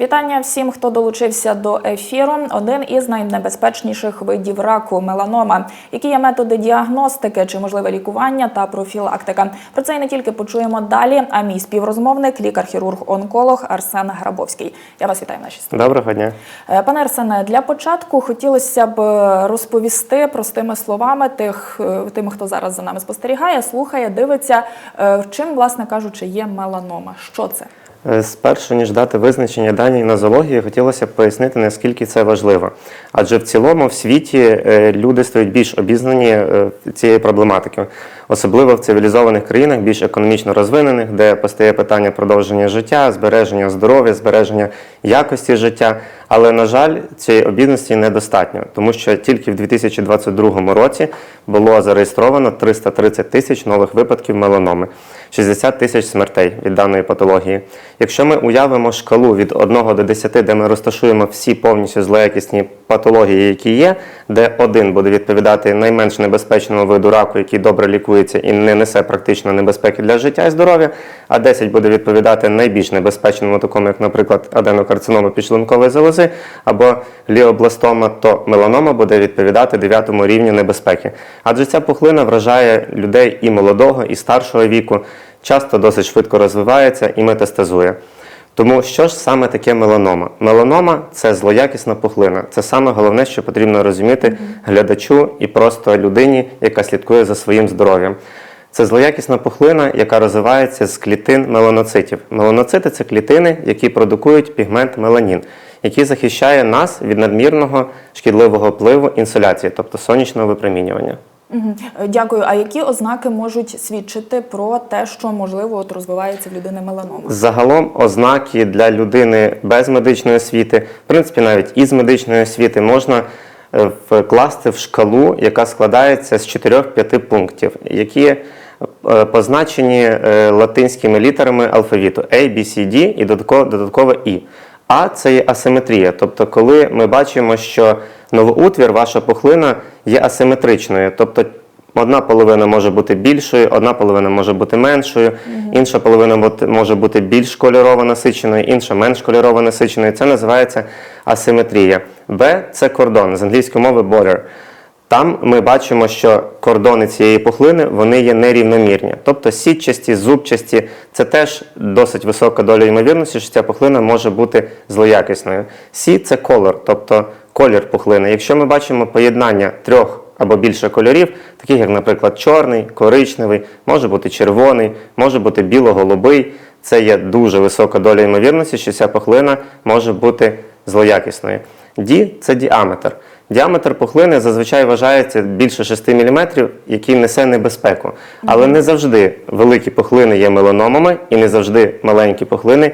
Вітання всім, хто долучився до ефіру. Один із найнебезпечніших видів раку меланома. Які є методи діагностики, чи можливе лікування та профілактика? Про це і не тільки почуємо далі. А мій співрозмовник, лікар-хірург-онколог Арсен Грабовський. Я вас вітаю студії. Доброго дня. Е, Пане Арсене, для початку хотілося б е, розповісти простими словами тих, е, тим, хто зараз за нами спостерігає, слухає, дивиться, чим, власне кажучи, є меланома. Що це? Е, Спершу ніж дати визначення даній нозології, хотілося б пояснити, наскільки це важливо. Адже в цілому в світі е, люди стають більш обізнані е, цією проблематикою, особливо в цивілізованих країнах, більш економічно розвинених, де постає питання продовження життя, збереження здоров'я, збереження якості життя. Але, на жаль, цієї обізнаності недостатньо, тому що тільки в 2022 році було зареєстровано 330 тисяч нових випадків меланоми, 60 тисяч смертей від даної патології. Якщо ми уявимо шкалу від 1 до 10, де ми розташуємо всі повністю злоякісні патології, які є, де один буде відповідати найменш небезпечному виду раку, який добре лікується і не несе практично небезпеки для життя і здоров'я, а 10 буде відповідати найбільш небезпечному, такому як, наприклад, аденокарцинома підшлункової залози або ліобластома, то меланома буде відповідати 9 рівню небезпеки. Адже ця пухлина вражає людей і молодого, і старшого віку, часто досить швидко розвивається і метастазує. Тому що ж саме таке меланома? Меланома це злоякісна пухлина. Це саме головне, що потрібно розуміти глядачу і просто людині, яка слідкує за своїм здоров'ям. Це злоякісна пухлина, яка розвивається з клітин меланоцитів. Меланоцити це клітини, які продукують пігмент меланін, який захищає нас від надмірного шкідливого впливу інсоляції, тобто сонячного випромінювання. Е, Дякую. А які ознаки можуть свідчити про те, що можливо от розвивається в людини меланома? Загалом ознаки для людини без медичної освіти, в принципі, навіть із медичної освіти, можна е, вкласти в шкалу, яка складається з 4-5 пунктів, які е, позначені латинськими літерами алфавіту A, B, C, D і додатково І. А це є асиметрія. Тобто, коли ми бачимо, що новоутвір, ваша пухлина є асиметричною. Тобто Одна половина може бути більшою, одна половина може бути меншою, інша половина може бути більш кольорово насиченою, інша менш кольорово насиченою. Це називається асиметрія. Б це кордон з англійської мови border. Там ми бачимо, що кордони цієї пухлини вони є нерівномірні. Тобто сітчасті, зубчасті це теж досить висока доля ймовірності, що ця пухлина може бути злоякісною. Сі це колор, тобто колір пухлини. Якщо ми бачимо поєднання трьох або більше кольорів, таких як, наприклад, чорний, коричневий, може бути червоний, може бути біло-голубий. Це є дуже висока доля ймовірності, що ця пухлина може бути злоякісною. Ді це діаметр. Діаметр пухлини зазвичай вважається більше 6 мм, який несе небезпеку. Але не завжди великі пухлини є меланомами, і не завжди маленькі пухлини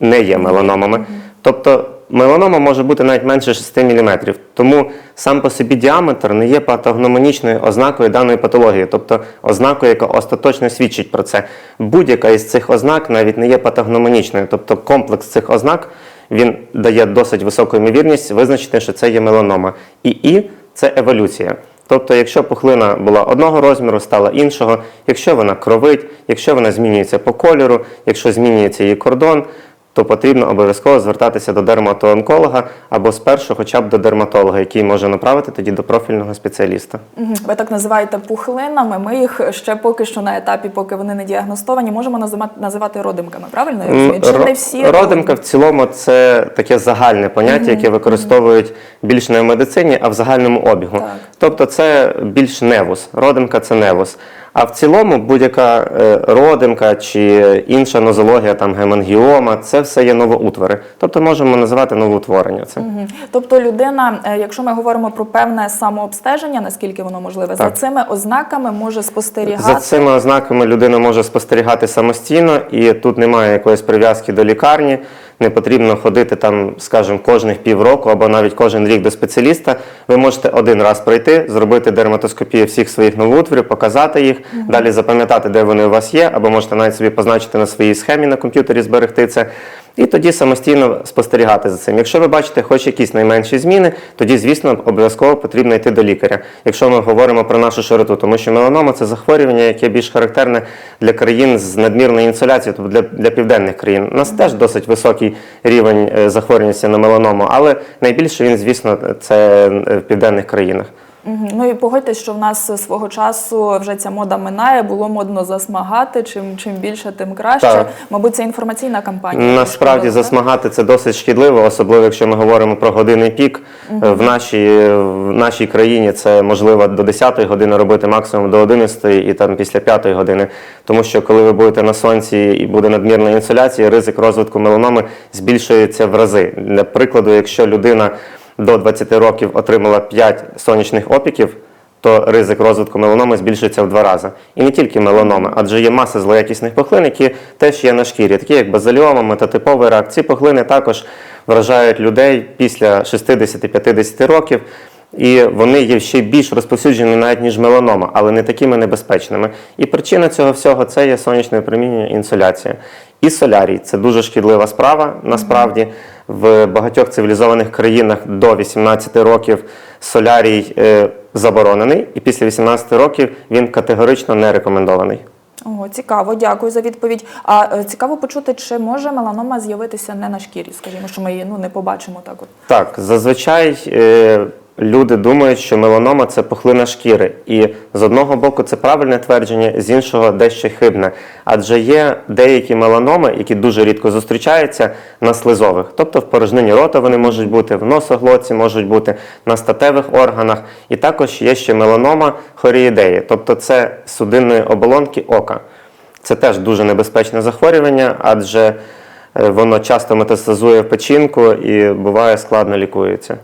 не є меланомами. Тобто меланома може бути навіть менше 6 мм. Тому сам по собі діаметр не є патогномонічною ознакою даної патології, тобто ознакою, яка остаточно свідчить про це. Будь-яка із цих ознак навіть не є патогномонічною, тобто комплекс цих ознак він дає досить високу ймовірність визначити, що це є меланома. І І це еволюція. Тобто, якщо пухлина була одного розміру, стала іншого, якщо вона кровить, якщо вона змінюється по кольору, якщо змінюється її кордон, то потрібно обов'язково звертатися до дерматоонколога або спершу хоча б до дерматолога, який може направити тоді до профільного спеціаліста. Ви так називаєте пухлинами. Ми їх ще поки що на етапі, поки вони не діагностовані, можемо називати, називати родимками. Правильно я розумію? Чи Ро- не всі Родимка в цілому це таке загальне поняття, яке використовують більш не в медицині, а в загальному обігу. Так. Тобто це більш невус. Родимка це невус. А в цілому будь-яка е, родимка чи інша нозологія, там гемангіома, це все є новоутвори. Тобто можемо називати новоутворення. Це. Мгм. Тобто людина, е, якщо ми говоримо про певне самообстеження, наскільки воно можливе, за цими ознаками може спостерігати. За цими ознаками людина може спостерігати самостійно, і тут немає якоїсь прив'язки до лікарні. Не потрібно ходити там, скажімо, кожних півроку або навіть кожен рік до спеціаліста. Ви можете один раз пройти, зробити дерматоскопію всіх своїх новоутворів, показати їх, далі запам'ятати, де вони у вас є, або можете навіть собі позначити на своїй схемі на комп'ютері, зберегти це. І тоді самостійно спостерігати за цим. Якщо ви бачите хоч якісь найменші зміни, тоді, звісно, обов'язково потрібно йти до лікаря. Якщо ми говоримо про нашу широту, тому що меланома це захворювання, яке більш характерне для країн з надмірною інсоляцією, тобто для, для південних країн. У нас теж досить високий рівень е, захворюваності на меланому, але найбільше він, звісно, це е, в південних країнах. Ну і погодьтесь, що в нас свого часу вже ця мода минає, було модно засмагати. Чим чим більше, тим краще. Так. Мабуть, це інформаційна кампанія. Насправді так? засмагати це досить шкідливо, особливо якщо ми говоримо про годинний пік. В, нашій, в нашій країні це можливо до 10-ї години робити, максимум до 11 і там після 5 години. Тому що коли ви будете на сонці і буде надмірна інсоляція, ризик розвитку меланоми збільшується в рази. Для прикладу, якщо людина до 20 років отримала 5 сонячних опіків, то ризик розвитку меланоми збільшується в два рази. І не тільки меланоми, адже є маса злоякісних пухлин, які теж є на шкірі, такі як базаліома, метатиповий рак. Ці пухлини також вражають людей після 60-50 років. І вони є ще більш розповсюджені навіть ніж меланома, але не такими небезпечними. І причина цього всього це є сонячне випромінювання і інсоляція. І солярій це дуже шкідлива справа. Насправді в багатьох цивілізованих країнах до 18 років солярій е, заборонений, і після 18 років він категорично не рекомендований. Ого, цікаво, дякую за відповідь. А е, цікаво почути, чи може меланома з'явитися не на шкірі? Скажімо, що ми її ну не побачимо так. От Так, зазвичай е, люди думають, що меланома це пухлина шкіри. І з одного боку це правильне твердження, з іншого дещо хибне. Адже є деякі меланоми, які дуже рідко зустрічаються на слизових. Тобто в порожнині рота вони можуть бути, в носоглотці можуть бути, на статевих органах. І також є ще меланома хоріїдеї, тобто це судинної оболонки ока. Це теж дуже небезпечне захворювання, адже воно часто метастазує в печінку і буває складно лікується.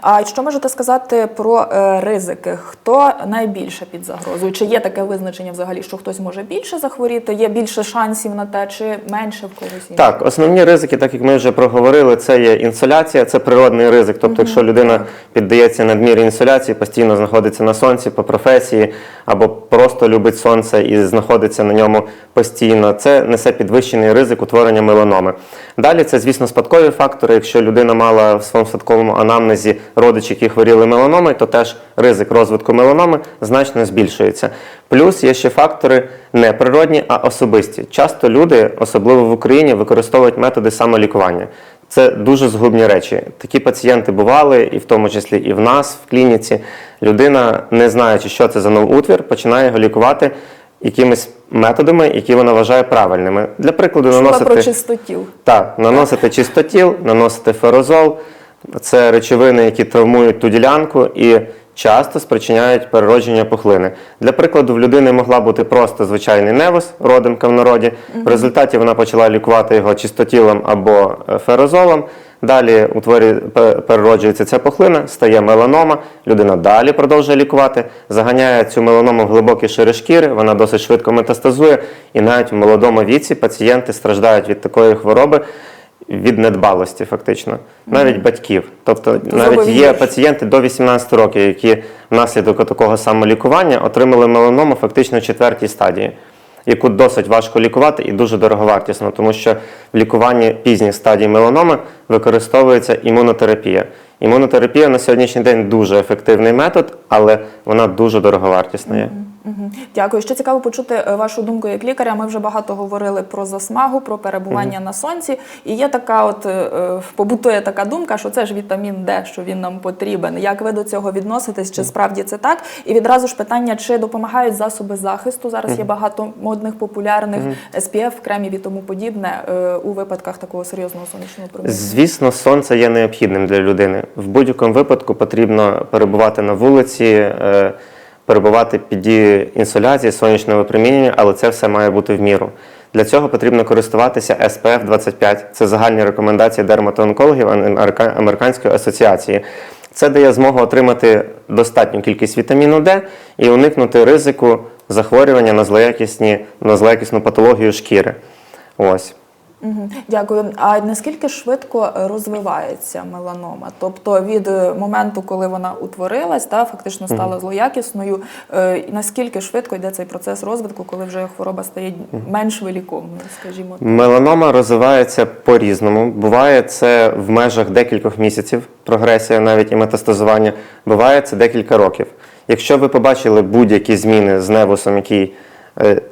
А що можете сказати про е, ризики? Хто найбільше під загрозою? Чи є таке визначення взагалі, що хтось може більше захворіти? Є більше шансів на те, чи менше в когось іншого? Так, основні ризики, так як ми вже проговорили, це є інсоляція, це природний ризик. Тобто, якщо людина піддається надмірній інсоляції, постійно знаходиться на сонці по професії, або просто любить сонце і знаходиться на ньому постійно, це несе підвищений ризик утворення меланоми. Далі це, звісно, спадкові фактори. Якщо людина мала в своєму спадковому анамнезі родичі, які хворіли меланоми, то теж ризик розвитку меланоми значно збільшується. Плюс є ще фактори не природні, а особисті. Часто люди, особливо в Україні, використовують методи самолікування. Це дуже згубні речі. Такі пацієнти бували, і в тому числі і в нас в клініці. Людина, не знаючи, що це за новоутвір, починає його лікувати якимись методами, які вона вважає правильними. Для прикладу, наносити про чистотіл. так, наносити чистотіл, наносити ферозол. Це речовини, які травмують ту ділянку і часто спричиняють переродження пухлини. Для прикладу, в людини могла бути просто звичайний невус, родимка в народі. В результаті вона почала лікувати його чистотілом або е, ферозолом. Далі у творі перероджується ця пухлина, стає меланома. Людина далі продовжує лікувати, заганяє цю меланому в глибокі шири шкіри, вона досить швидко метастазує, і навіть в молодому віці пацієнти страждають від такої хвороби. Від недбалості, фактично, навіть батьків. Тобто, навіть зробив є пацієнти до 18 років, які внаслідок такого самолікування отримали меланому фактично в четвертій стадії, яку досить важко лікувати і дуже дороговартісно, тому що в лікуванні пізніх стадій меланоми використовується імунотерапія. Імунотерапія на сьогоднішній день дуже ефективний метод, але вона дуже дороговартісна є. Дякую. Ще цікаво почути е, вашу думку як лікаря. Ми вже багато говорили про засмагу, про перебування на сонці. І є така, от е, е, побутує така думка, що це ж вітамін Д, що він нам потрібен. Як ви до цього відноситесь? Чи справді це так? І відразу ж питання, чи допомагають засоби захисту? Зараз є багато модних, популярних SPF, кремів і тому подібне у випадках такого серйозного сонячного проміння. Звісно, сонце є необхідним для людини. В будь-якому випадку потрібно перебувати на вулиці, перебувати під дією інсоляції, сонячного випромінювання, але це все має бути в міру. Для цього потрібно користуватися SPF 25. Це загальні рекомендації дерматоонкологів Американської асоціації. Це дає змогу отримати достатню кількість вітаміну Д і уникнути ризику захворювання на злоякісні, на злоякісну патологію шкіри. Ось. Дякую. А наскільки швидко розвивається меланома? Тобто від е, моменту, коли вона утворилась, та фактично стала злоякісною, е, наскільки швидко йде цей процес розвитку, коли вже хвороба стає менш виліковною, скажімо так? Меланома розвивається по-різному. Буває це в межах декількох місяців, прогресія навіть і метастазування. Буває це декілька років. Якщо ви побачили будь-які зміни з невусом, який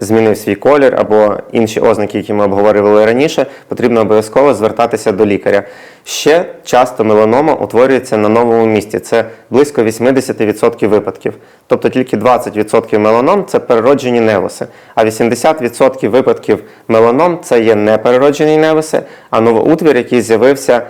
змінив свій колір, або інші ознаки, які ми обговорювали раніше, потрібно обов'язково звертатися до лікаря. Ще часто меланома утворюється на новому місці. Це близько 80% випадків. Тобто тільки 20% меланом це перероджені невуси, а 80% випадків меланом це є неперероджені невуси, а новоутвір, який з'явився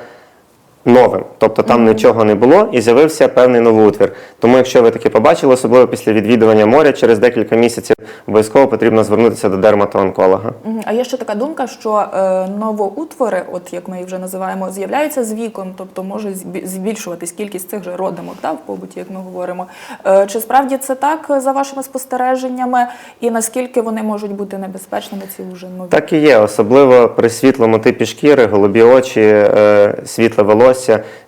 новим. Тобто там нічого не було і з'явився певний новоутвір. Тому, якщо ви таке побачили, особливо після відвідування моря через декілька місяців, обов'язково потрібно звернутися до дерматоонколога. Мгм. А є ще така думка, що е, новоутвори, от як ми їх вже називаємо, з'являються з віком, тобто може збільшуватись кількість цих же родимок да, в побуті, як ми говоримо. Е, чи справді це так е, за вашими спостереженнями, і наскільки вони можуть бути небезпечними, ці вже нові? Так і є, особливо при світлому типі шкіри, голубі очі, е, світле волосся,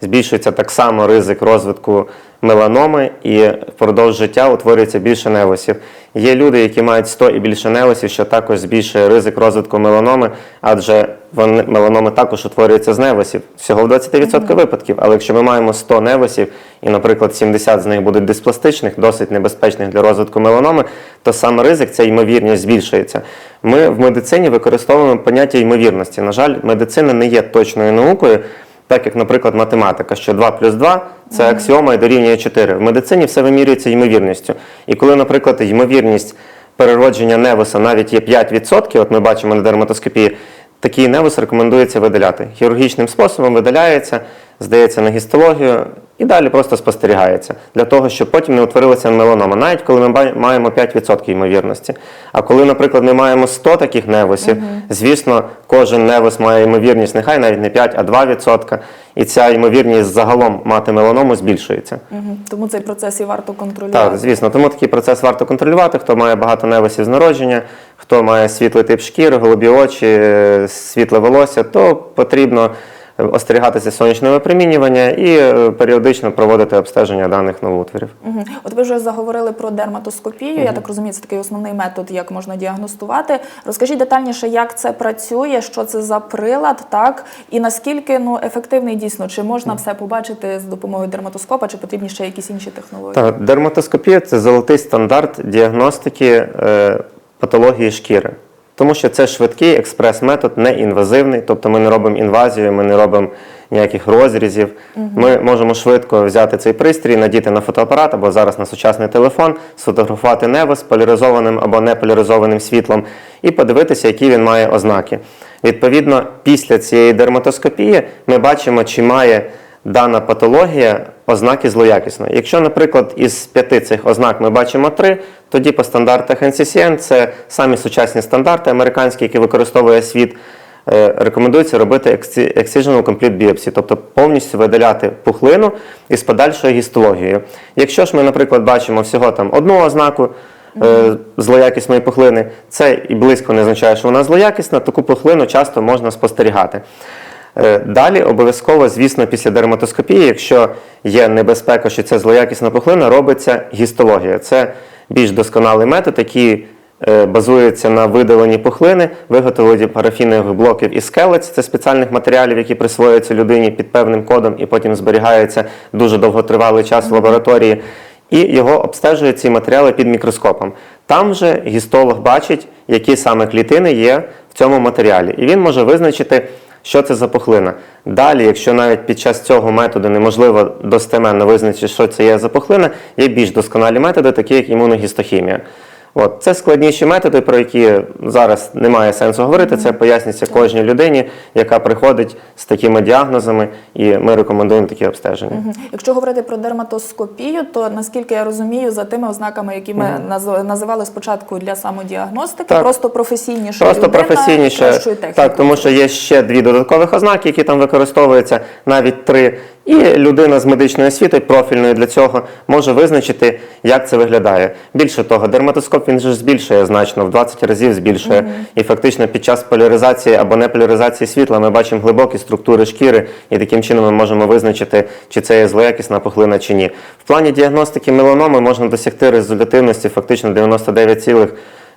збільшується так само ризик розвитку меланоми і впродовж життя утворюється більше невусів. Є люди, які мають 100 і більше невусів, що також збільшує ризик розвитку меланоми, адже вони, меланоми також утворюються з невусів. Всього в 20% випадків. Але якщо ми маємо 100 невусів, і, наприклад, 70 з них будуть диспластичних, досить небезпечних для розвитку меланоми, то сам ризик, ця ймовірність збільшується. Ми в медицині використовуємо поняття ймовірності. На жаль, медицина не є точною наукою. Так як, наприклад, математика, що 2 плюс 2 – це аксіома і дорівнює 4. В медицині все вимірюється ймовірністю. І коли, наприклад, ймовірність переродження невуса навіть є 5%, от ми бачимо на дерматоскопії, такий невус рекомендується видаляти. Хірургічним способом видаляється, здається на гістологію і далі просто спостерігається для того, щоб потім не утворилася меланома, навіть коли ми маємо 5% ймовірності. А коли, наприклад, ми маємо 100 таких невусів, звісно, кожен невус має ймовірність нехай навіть не 5, а 2%, і ця ймовірність загалом мати меланому збільшується. Мгм. Тому цей процес і варто контролювати. Так, звісно, тому такий процес варто контролювати. Хто має багато невисів з народження, хто має світлий тип шкіри, голубі очі, е, світле волосся, то потрібно остерігатися сонячного випромінювання і е, періодично проводити обстеження даних новоутворів. Мгм. От ви вже заговорили про дерматоскопію. Я так розумію, це такий основний метод, як можна діагностувати. Розкажіть детальніше, як це працює, що це за прилад, так і наскільки ну ефективний дійсно, чи можна все побачити з допомогою дерматоскопа, чи потрібні ще якісь інші технології? Так, дерматоскопія це золотий стандарт діагностики е, патології шкіри. Тому що це швидкий експрес-метод, не інвазивний, тобто ми не робимо інвазію, ми не робимо ніяких розрізів. Ми можемо швидко взяти цей пристрій, надіти на фотоапарат або зараз на сучасний телефон, сфотографувати небо з поляризованим або неполяризованим світлом і подивитися, які він має ознаки. Відповідно, після цієї дерматоскопії ми бачимо, чи має дана патологія ознаки злоякісної. Якщо, наприклад, із п'яти цих ознак ми бачимо три, тоді по стандартах NCCN, це самі сучасні стандарти американські, які використовує світ, е, рекомендується робити exci- excisional complete biopsy, тобто повністю видаляти пухлину із подальшою гістологією. Якщо ж ми, наприклад, бачимо всього там одну ознаку, е, Злоякісної пухлини, це і близько не означає, що вона злоякісна, таку пухлину часто можна спостерігати. Е, Далі обов'язково, звісно, після дерматоскопії, якщо є небезпека, що це злоякісна пухлина, робиться гістологія. Це більш досконалий метод, який е, базується на видаленні пухлини, виготовленні парафінових блоків і скелець. Це спеціальних матеріалів, які присвоюються людині під певним кодом і потім зберігаються дуже довготривалий час в лабораторії. І його обстежують ці матеріали під мікроскопом. Там же гістолог бачить, які саме клітини є в цьому матеріалі, і він може визначити, що це за пухлина. Далі, якщо навіть під час цього методу неможливо достеменно визначити, що це є за пухлина, є більш досконалі методи, такі як імуногістохімія. От це складніші методи, про які зараз немає сенсу говорити. Це пояснюється кожній людині, яка приходить з такими діагнозами, і ми рекомендуємо такі обстеження. Якщо говорити про дерматоскопію, то наскільки я розумію, за тими ознаками, які ми наз- називали спочатку для самодіагностики, Так. просто професійніше Просто людина професійніше, так, тому що є ще дві додаткових ознаки, які там використовуються, навіть три. І людина з медичною освітою, профільною для цього, може визначити, як це виглядає. Більше того, дерматоскоп він же збільшує значно, в 20 разів збільшує. І фактично під час поляризації або неполяризації світла ми бачимо глибокі структури шкіри, і таким чином ми можемо визначити, чи це є злоякісна пухлина чи ні. В плані діагностики меланоми можна досягти результативності фактично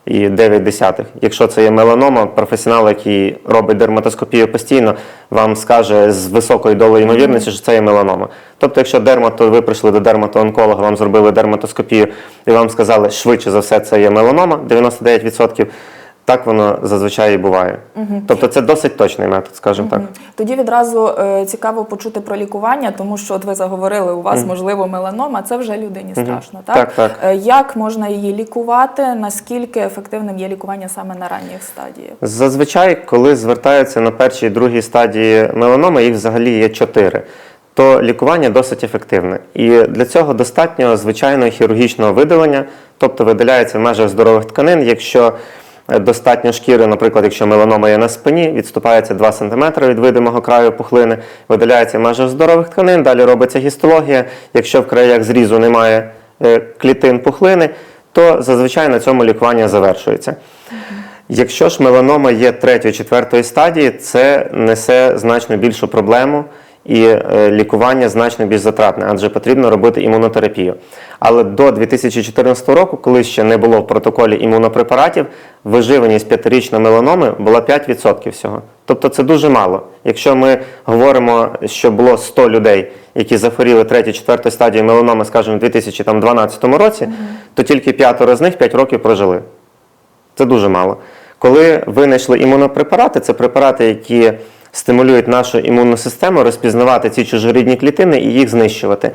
99,9. Якщо це є меланома, професіонал, який робить дерматоскопію постійно, вам скаже з високою долею ймовірності, що це є меланома. Тобто, якщо дермато, ви прийшли до дерматоонколога, вам зробили дерматоскопію і вам сказали, швидше за все, це є меланома, 99%, так воно зазвичай і буває. Тобто це досить точний метод, скажімо так. Тоді відразу е, цікаво почути про лікування, тому що от ви заговорили, у вас можливо меланома, це вже людині страшно. Так? Так, так. Е, Як можна її лікувати? Наскільки ефективним є лікування саме на ранніх стадіях? Зазвичай, коли звертаються на першій і другій стадії меланоми, їх взагалі є чотири. То лікування досить ефективне. І для цього достатньо звичайного хірургічного видалення, тобто видаляється в межах здорових тканин. Якщо достатньо шкіри, наприклад, якщо меланома є на спині, відступається 2 см від видимого краю пухлини, видаляється межах здорових тканин, далі робиться гістологія. Якщо в краях зрізу немає е, клітин пухлини, то зазвичай на цьому лікування завершується. Якщо ж меланома є третьої, четвертої стадії, це несе значно більшу проблему і е, лікування значно більш затратне, адже потрібно робити імунотерапію. Але до 2014 року, коли ще не було в протоколі імунопрепаратів, виживаність п'ятирічної меланоми була 5% всього. Тобто це дуже мало. Якщо ми говоримо, що було 100 людей, які захворіли третю, четверту стадію меланоми, скажімо, у 2012 році, то тільки п'ятеро з них 5 років прожили. Це дуже мало. Коли винайшли імунопрепарати, це препарати, які стимулюють нашу імунну систему розпізнавати ці чужорідні клітини і їх знищувати.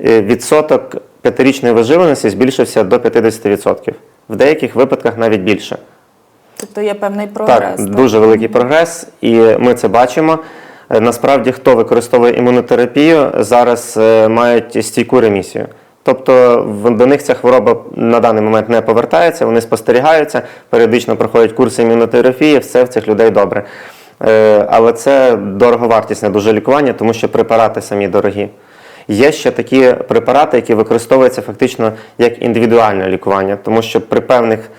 Е, Відсоток п'ятирічної виживаності збільшився до 50%. В деяких випадках навіть більше. Тобто є певний прогрес. Так, дуже великий прогрес, і ми це бачимо. Е, Насправді, хто використовує імунотерапію, зараз е, мають стійку ремісію. Тобто до них ця хвороба на даний момент не повертається, вони спостерігаються, періодично проходять курси імунотерапії, все в цих людей добре. Е, Але це дороговартісне дуже лікування, тому що препарати самі дорогі. Є ще такі препарати, які використовуються фактично як індивідуальне лікування, тому що при певних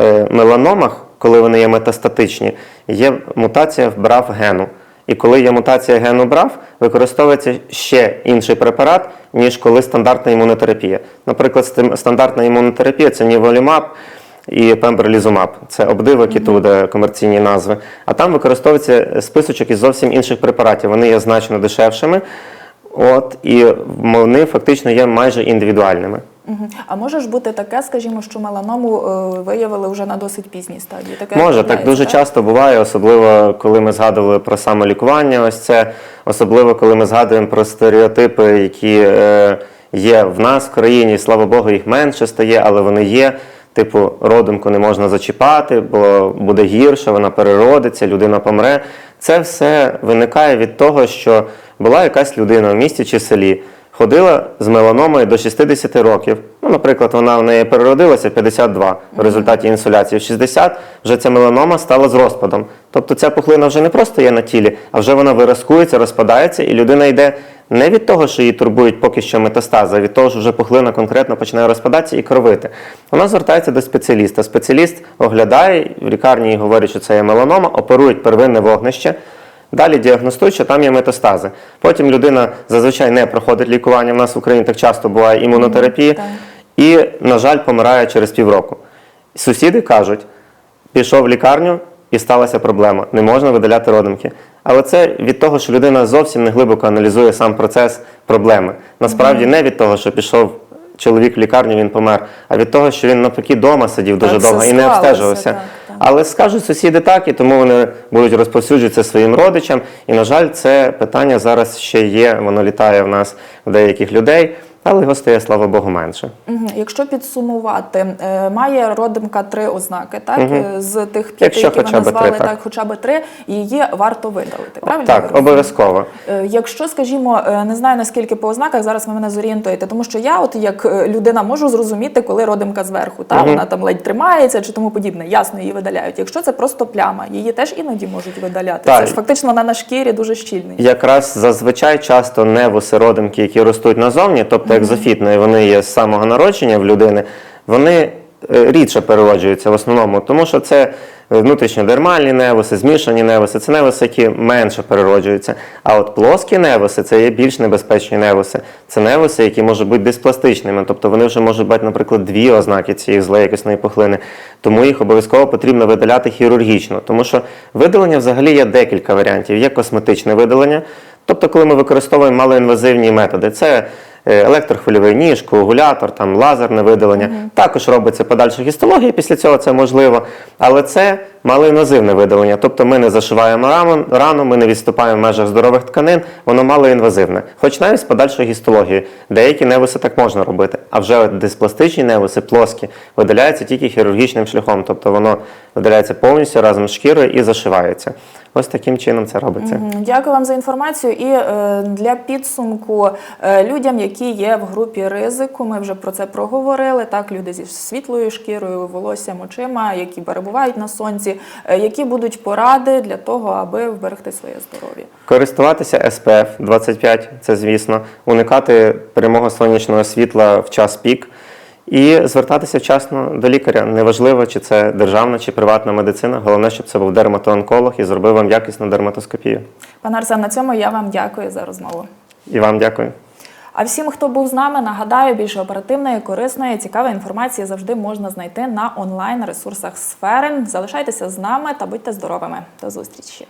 е, меланомах, коли вони є метастатичні, є мутація в брав гену. І коли є мутація гену брав, використовується ще інший препарат, ніж коли стандартна імунотерапія. Наприклад, стандартна імунотерапія це ніволімаб і пембролізумаб. Це обдива кітуда, комерційні назви. А там використовується списочок із зовсім інших препаратів. Вони є значно дешевшими. От, і вони фактично є майже індивідуальними. А може ж бути таке, скажімо, що меланому е, виявили вже на досить пізній стадії? Таке Може, так дуже часто буває, особливо коли ми згадували про самолікування. Ось це, особливо коли ми згадуємо про стереотипи, які е, є в нас в країні. Слава Богу, їх менше стає, але вони є. Типу, родинку не можна зачіпати, бо буде гірше, вона переродиться, людина помре. Це все виникає від того, що була якась людина в місті чи селі, ходила з меланомою до 60 років. Ну, наприклад, вона в неї переродилася 52 в результаті інсуляції. В 60 вже ця меланома стала з розпадом. Тобто ця пухлина вже не просто є на тілі, а вже вона виразкується, розпадається, і людина йде не від того, що її турбують поки що метастази, а від того, що вже пухлина конкретно починає розпадатися і кровити. Вона звертається до спеціаліста. Спеціаліст оглядає в лікарні і говорить, що це є меланома, оперують первинне вогнище. Далі діагностують, що там є метастази. Потім людина зазвичай не проходить лікування. У нас в Україні так часто буває імунотерапія. І, на жаль, помирає через півроку. Сусіди кажуть, пішов в лікарню і сталася проблема. Не можна видаляти родинки. Але це від того, що людина зовсім не глибоко аналізує сам процес проблеми. Насправді не від того, що пішов чоловік в лікарню, він помер, а від того, що він навпаки вдома сидів дуже Так, довго і не обстежувався. так, так. Але скажуть сусіди так, і тому вони будуть розповсюджувати це своїм родичам. І, на жаль, це питання зараз ще є, воно літає в нас в деяких людей. Але його стає, слава Богу, менше. Якщо підсумувати, е, має родимка три ознаки, так е, з тих п'яти, які ви б три, назвали, так. так. хоча б три, її варто видалити. Правильно Так, обов'язково. Е, Якщо, скажімо, не знаю наскільки по ознаках, зараз ви мене зорієнтуєте, тому що я, от як людина, можу зрозуміти, коли родимка зверху, та вона там ледь тримається чи тому подібне. Ясно, її видаляють. Якщо це просто пляма, її теж іноді можуть видаляти. Так. Це ж фактично вона на шкірі дуже щільний. Якраз зазвичай часто невуси родимки, які ростуть назовні, тобто екзофітно, і вони є з самого народження в людини, вони е, рідше перероджуються в основному, тому що це е, внутрішньодермальні невуси, змішані невуси, це невуси, які менше перероджуються. А от плоскі невуси це є більш небезпечні невуси. Це невуси, які можуть бути диспластичними, тобто вони вже можуть бути, наприклад, дві ознаки цієї злоякісної пухлини. Тому їх обов'язково потрібно видаляти хірургічно, тому що видалення взагалі є декілька варіантів. Є косметичне видалення, тобто, коли ми використовуємо малоінвазивні методи, це електрохвильовий ніж, коагулятор, там лазерне видалення. Також робиться подальша гістологія, після цього це можливо. Але це малоінвазивне видалення. Тобто ми не зашиваємо рану, рану, ми не відступаємо в межах здорових тканин, воно малоінвазивне. Хоч навіть з подальшою гістологією. Деякі невуси так можна робити. А вже диспластичні невуси, плоскі, видаляються тільки хірургічним шляхом. Тобто воно видаляється повністю разом з шкірою і зашивається. Ось таким чином це робиться. Дякую вам за інформацію. І е, для підсумку е, людям, які є в групі ризику, ми вже про це проговорили. Так, люди зі світлою шкірою, волоссям, очима, які перебувають на сонці, е, які будуть поради для того, аби вберегти своє здоров'я. Користуватися SPF 25, це звісно, уникати прямого сонячного світла в час пік і звертатися вчасно до лікаря. Неважливо, чи це державна чи приватна медицина. Головне, щоб це був дерматоонколог і зробив вам якісну дерматоскопію. Пане Арсен, на цьому я вам дякую за розмову. І вам дякую. А всім, хто був з нами, нагадаю, більше оперативної, корисної, цікавої інформації завжди можна знайти на онлайн ресурсах сфери. Залишайтеся з нами та будьте здоровими. До зустрічі.